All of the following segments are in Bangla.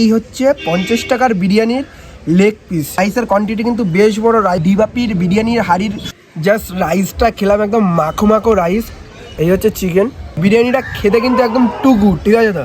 এই হচ্ছে পঞ্চাশ টাকার বিরিয়ানির লেগ পিস রাইসের কোয়ান্টিটি কিন্তু বেশ বড়। রাই দিবাপির বিরিয়ানির হাড়ির জাস্ট রাইসটা খেলাম একদম মাখো মাখো রাইস এই হচ্ছে চিকেন বিরিয়ানিটা খেতে কিন্তু একদম টু গুড ঠিক আছে তো?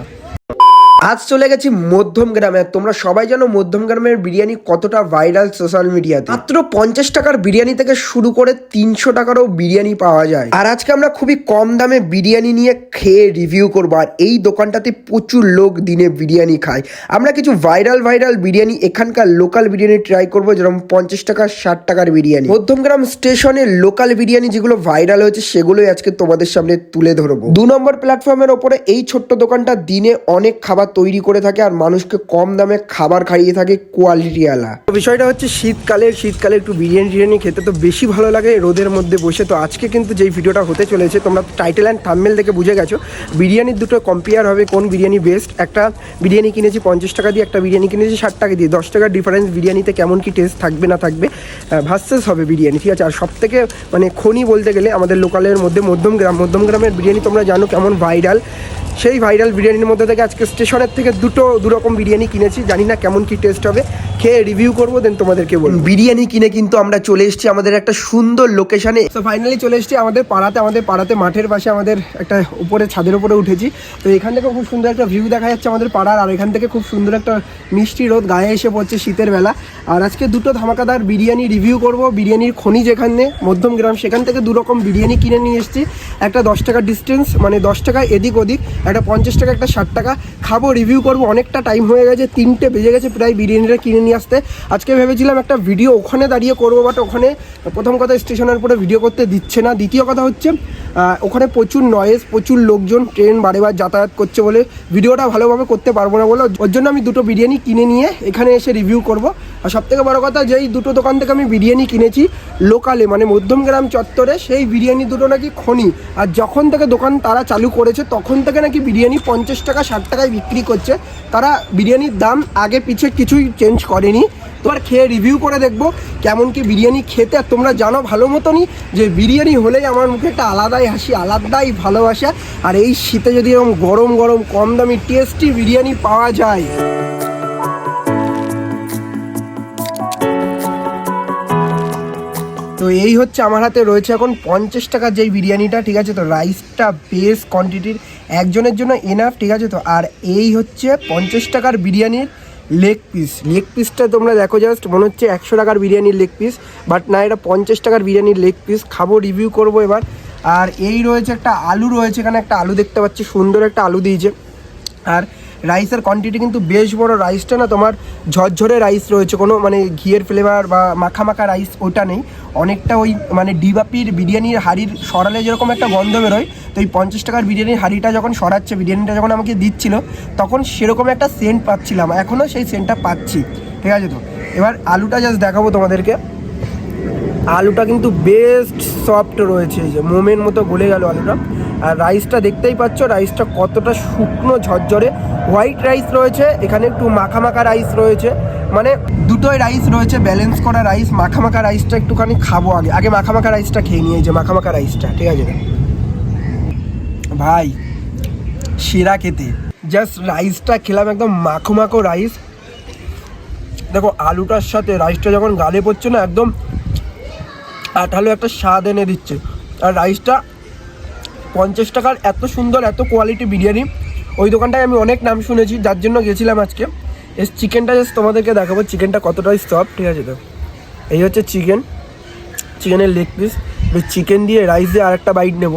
আজ চলে গেছি মধ্যম গ্রামে। তোমরা সবাই জানো মধ্যম গ্রামের বিরিয়ানি কতটা ভাইরাল সোশ্যাল মিডিয়াতে মাত্র পঞ্চাশ টাকার বিরিয়ানি থেকে শুরু করে তিনশো টাকারও বিরিয়ানি পাওয়া যায়। আর আজকে আমরা খুবই কম দামে বিরিয়ানি নিয়ে খেয়ে রিভিউ করব। আর এই দোকানটাতে প্রচুর লোক দিনে বিরিয়ানি খায়। আমরা কিছু ভাইরাল ভাইরাল বিরিয়ানি, এখানকার লোকাল বিরিয়ানি ট্রাই করব, যেরকম পঞ্চাশ টাকা, ষাট টাকার বিরিয়ানি। মধ্যমগ্রাম স্টেশনের লোকাল বিরিয়ানি যেগুলো ভাইরাল হয়েছে, সেগুলোই আজকে তোমাদের সামনে তুলে ধরবো। দু নম্বর প্ল্যাটফর্মের ওপরে এই ছোট্ট দোকানটা দিনে অনেক খাবার তৈরি করে থাকে আর মানুষকে কম দামে খাবার খাইয়ে থাকে কোয়ালিটিওয়ালা বিষয়টা হচ্ছে শীতকালে শীতকালে একটু বিরিয়ানি টিরিয়ানি খেতে তো বেশি ভালো লাগে, রোদের মধ্যে বসে। তো আজকে কিন্তু যেই ভিডিওটা হতে চলেছে, তোমরা টাইটেল অ্যান্ড থাম্বেল দেখে বুঝে গেছো, বিরিয়ানির দুটো কম্পেয়ার হবে, কোন বিরিয়ানি বেস্ট একটা বিরিয়ানি কিনেছি পঞ্চাশ টাকা দিয়ে, একটা বিরিয়ানি কিনেছি ষাট টাকা দিয়ে। দশ টাকার ডিফারেন্স বিরিয়ানিতে কেমন কি টেস্ট থাকবে, না থাকবে ভার্সেস হবে বিরিয়ানি, ঠিক আছে? আর সব থেকে মানে খনি বলতে গেলে আমাদের লোকালের মধ্যে মধ্যম গ্রাম, মধ্যম গ্রামের বিরিয়ানি তোমরা জানো কেমন ভাইরাল সেই ভাইরাল বিরিয়ানির মধ্যে থেকে আজকে স্টেশনের থেকে দুটো দুরকম বিরিয়ানি কিনেছি জানি না কেমন কি টেস্ট হবে। খেয়ে রিভিউ করব দেন তোমাদেরকে বলব। বিরিয়ানি কিনে কিন্তু আমরা চলে এসেছি আমাদের একটা সুন্দর লোকেশনে তো ফাইনালি চলে এসেছি আমাদের পাড়াতে আমাদের পাড়াতে মাঠের পাশে আমাদের একটা উপরে ছাদের উপরে উঠেছি। তো এখান থেকে খুব সুন্দর একটা ভিউ দেখা যাচ্ছে আমাদের পাড়ার আর এখান থেকে খুব সুন্দর একটা মিষ্টি রোদ গায়ে এসে পড়ছে শীতের বেলা। আর আজকে দুটো ধামাকাদার বিরিয়ানি রিভিউ করব। বিরিয়ানির খনি যেখানে মধ্যম গ্রাম। সেখান থেকে দু রকম বিরিয়ানি কিনে নিয়ে এসেছি। একটা দশ টাকা ডিস্টেন্স মানে দশ টাকা এদিক ওদিক, একটা পঞ্চাশ টাকা, একটা ষাট টাকা। খাব রিভিউ করব। অনেকটা টাইম হয়ে গেছে, তিনটে বেজে গেছে প্রায় বিরিয়ানিটা কিনে নিয়ে আসতে। আজকে ভেবেছিলাম একটা ভিডিও ওখানে দাঁড়িয়ে করব বাট ওখানে প্রথম কথা স্টেশনের উপরে ভিডিও করতে দিচ্ছে না। দ্বিতীয় কথা হচ্ছে ওখানে প্রচুর নয়েজ প্রচুর লোকজন ট্রেন বারে বার যাতায়াত করছে বলে ভিডিওটা ভালোভাবে করতে পারব না বলে, ওর জন্য আমি দুটো বিরিয়ানি কিনে নিয়ে এখানে এসে রিভিউ করব। আর সবথেকে বড় কথা, যেই দুটো দোকান থেকে আমি বিরিয়ানি কিনেছি লোকালে মানে মধ্যমগ্রাম চত্বরে, সেই বিরিয়ানি দুটো নাকি খনি। আর যখন থেকে দোকান তারা চালু করেছে, তখন থেকে নাকি বিরিয়ানি পঞ্চাশ টাকা, ষাট টাকায় বিক্রি করছে। তারা বিরিয়ানির দাম আগে পিছে কিছুই চেঞ্জ করেনি। তোমার খেয়ে রিভিউ করে দেখব কেমন কি বিরিয়ানি খেতে। আর তোমরা জানো ভালো মতনই যে বিরিয়ানি হলেই আমার মুখে একটা আলাদাই হাসি, আলাদাই ভালোবাসা। আর এই শীতে যদি এরকম গরম গরম, কম দামি টেস্টি বিরিয়ানি পাওয়া যায়। তো এই হচ্ছে আমার হাতে রয়েছে এখন পঞ্চাশ টাকার যেই বিরিয়ানিটা, ঠিক আছে? তো রাইসটা বেশ কোয়ান্টিটির একজনের জন্য এনাফ ঠিক আছে? তো আর এই হচ্ছে পঞ্চাশ টাকার বিরিয়ানির লেগ পিস লেগ পিসটা তোমরা দেখো জাস্ট মনে হচ্ছে একশো টাকার বিরিয়ানির লেগ পিস বাট না, এটা পঞ্চাশ টাকার বিরিয়ানির লেগ পিস খাব রিভিউ করব এবার। আর এই রয়েছে একটা আলু, রয়েছে এখানে একটা আলু দেখতে পাচ্ছি, সুন্দর একটা আলু দিয়েছে। আর রাইসের কোয়ান্টিটি কিন্তু বেশ বড় রাইসটা না তোমার ঝরঝরে রাইস রয়েছে। কোনো মানে ঘিয়ের ফ্লেভার বা মাখা মাখা রাইস ওটা নেই। অনেকটা ওই মানে ডিবাপির বিরিয়ানির হাড়ির সরালে যেরকম একটা গন্ধ বেরোয়, তো এই পঞ্চাশ টাকার বিরিয়ানির হাড়িটা যখন সরাচ্ছে, বিরিয়ানিটা যখন আমাকে দিচ্ছিল, তখন সেরকম একটা সেন্ট পাচ্ছিলাম। এখনও সেই সেন্টটা পাচ্ছি। ঠিক আছে তো? এবার আলুটা জাস্ট দেখাবো তোমাদেরকে। আলুটা কিন্তু বেস্ট সফট রয়েছে যে মোমের মতো গলে গেল আলুটা। আর রাইসটা দেখতেই পাচ্ছ রাইসটা কতটা শুকনো, ঝরঝরে। হোয়াইট রাইস রয়েছে, এখানে একটু মাখা মাখা রাইস রয়েছে। মানে দুটোই রাইস রয়েছে, ব্যালেন্স করা রাইস মাখা মাখা রাইসটা একটুখানি খাব আগে। আগে মাখা মাখা রাইসটা খেয়ে নিয়ে যে মাখা মাখা রাইসটা, ঠিক আছে? ভাই, সেরা খেতে। জাস্ট রাইসটা খেলাম একদম মাখো মাখো রাইস। দেখো, আলুটার সাথে রাইসটা যখন গালে পড়ছে না, একদম আঠালো একটা স্বাদ এনে দিচ্ছে। আর রাইসটা পঞ্চাশ টাকার এত সুন্দর, এত কোয়ালিটি বিরিয়ানি। ওই দোকানটায় আমি অনেক নাম শুনেছি, যার জন্য গেছিলাম আজকে। এস, চিকেনটা জাস্ট তোমাদেরকে দেখাবো, চিকেনটা কতটাই সফট ঠিক আছে তো? এই হচ্ছে চিকেন। চিকেনের লেগ পিস চিকেন দিয়ে রাইস দিয়ে আরেকটা বাইট নেব।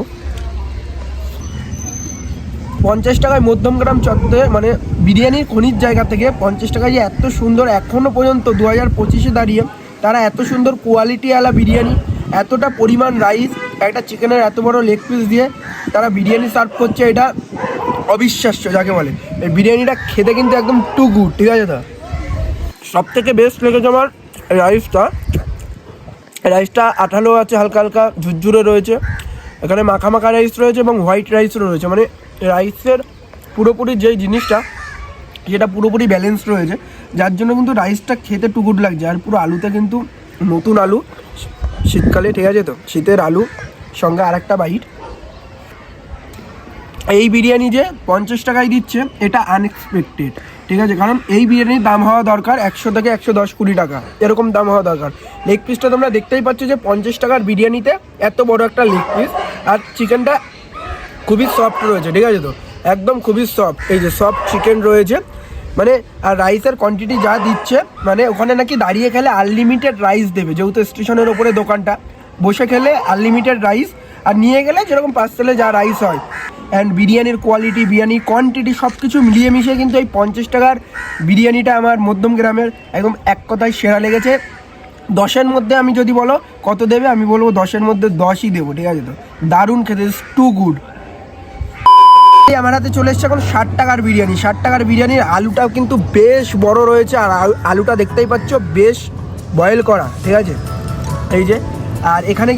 পঞ্চাশ টাকায় মধ্যমগ্রাম চত্বরে মানে বিরিয়ানির খনির জায়গা থেকে পঞ্চাশ টাকায় যে এত সুন্দর এখনও পর্যন্ত দু হাজার পঁচিশে দাঁড়িয়ে, তারা এত সুন্দর কোয়ালিটিওয়ালা বিরিয়ানি, এতটা পরিমাণ রাইস একটা চিকেনের এত বড় লেগ পিস দিয়ে তারা বিরিয়ানি সার্ভ করছে, এটা অবিশ্বাস্য, যাকে বলে। এই বিরিয়ানিটা খেতে কিন্তু একদম টু গুড ঠিক আছে দা সব থেকে বেস্ট লেগেছে আমার রাইসটা রাইসটা আঠালো আছে, হালকা হালকা ঝুরঝুরে রয়েছে। এখানে মাখা মাখা রাইস রয়েছে এবং হোয়াইট রাইসও রয়েছে। মানে রাইসের পুরোপুরি যেই জিনিসটা, সেটা পুরোপুরি ব্যালেন্স রয়েছে। যার জন্য কিন্তু রাইসটা খেতে টু গুড লাগছে। আর পুরো আলুতে কিন্তু নতুন আলু, শীতকালে, ঠিক আছে তো? শীতের আলু, সঙ্গে আর একটা বাইট এই বিরিয়ানি যে পঞ্চাশ টাকায় দিচ্ছে, এটা আনএক্সপেক্টেড ঠিক আছে? কারণ এই বিরিয়ানির দাম হওয়া দরকার একশো থেকে একশো দশ কুড়ি টাকা, এরকম দাম হওয়া দরকার। লেগ পিসটা তোমরা দেখতেই পাচ্ছ যে পঞ্চাশ টাকার বিরিয়ানিতে এত বড় একটা লেগ পিস আর চিকেনটা খুবই সফট রয়েছে, ঠিক আছে তো? একদম খুবই সফট এই যে সফট চিকেন রয়েছে। মানে আর রাইসের কোয়ান্টিটি যা দিচ্ছে মানে ওখানে নাকি দাঁড়িয়ে খেলে আনলিমিটেড রাইস দেবে, যেহেতু স্টেশনের ওপরে দোকানটা। বসে খেলে আনলিমিটেড রাইস আর নিয়ে গেলে যেরকম পার্সেলে যা রাইস হয় অ্যান্ড বিরিয়ানির কোয়ালিটি বিরিয়ানি কোয়ান্টিটি সব কিছু মিলিয়ে মিশিয়ে কিন্তু এই পঞ্চাশ টাকার বিরিয়ানিটা আমার মধ্যম গ্রামের একদম এক কথায় সেরা লেগেছে। দশের মধ্যে আমি যদি বলো কত দেবে, আমি বলব দশের মধ্যে দশই দেবো, ঠিক আছে তো? দারুণ খেতে টু গুড আমার হাতে চলে এসছে এখন ষাট টাকার বিরিয়ানি। ষাট টাকার বিরিয়ানির আলুটাও কিন্তু বেশ বড় রয়েছে, আর আলু- আলুটা দেখতেই পাচ্ছ, বেশ বয়েল করা, ঠিক আছে? এই যে, আর এখানে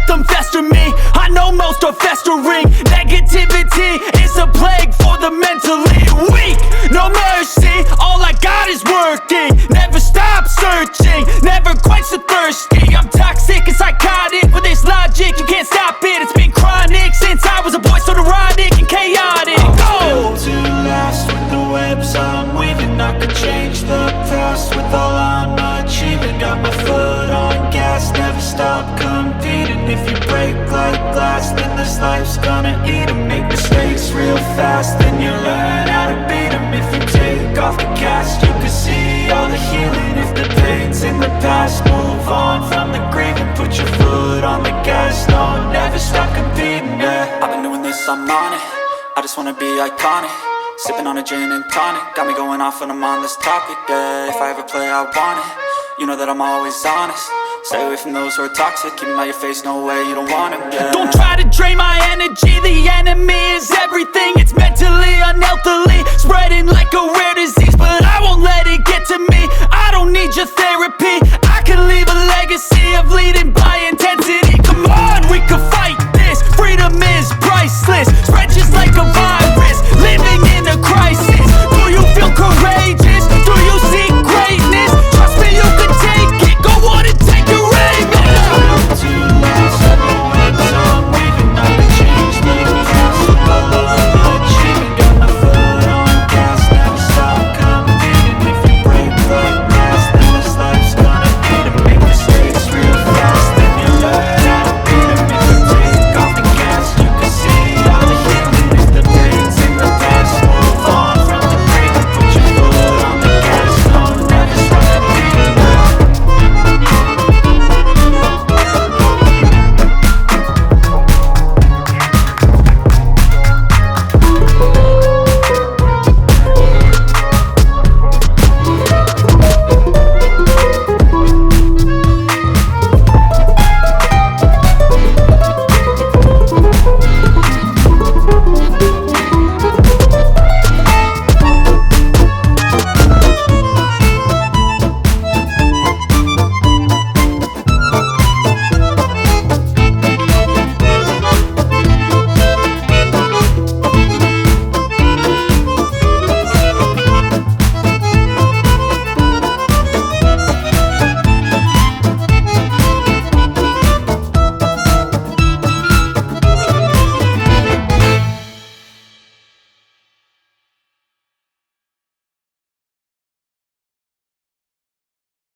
then you learn how to beat 'em. If you take off the cast, you can see all the healing. If the pain's in the past, move on from the grave and put your foot on the gas. No, never stop competing. Yeah, I've been doing this, I'm on it. I just wanna be iconic. Sipping on a gin and tonic. Got me going off when I'm on this topic. Yeah, if I ever play, I want it. You know that I'm always honest. Stay away from those who are toxic, keep them out your face, no way, you don't wanna get Don't try to drain my energy, the enemy is everything. It's mentally, unhealthily, spreading like a rare disease But I won't let it get to me, I don't need your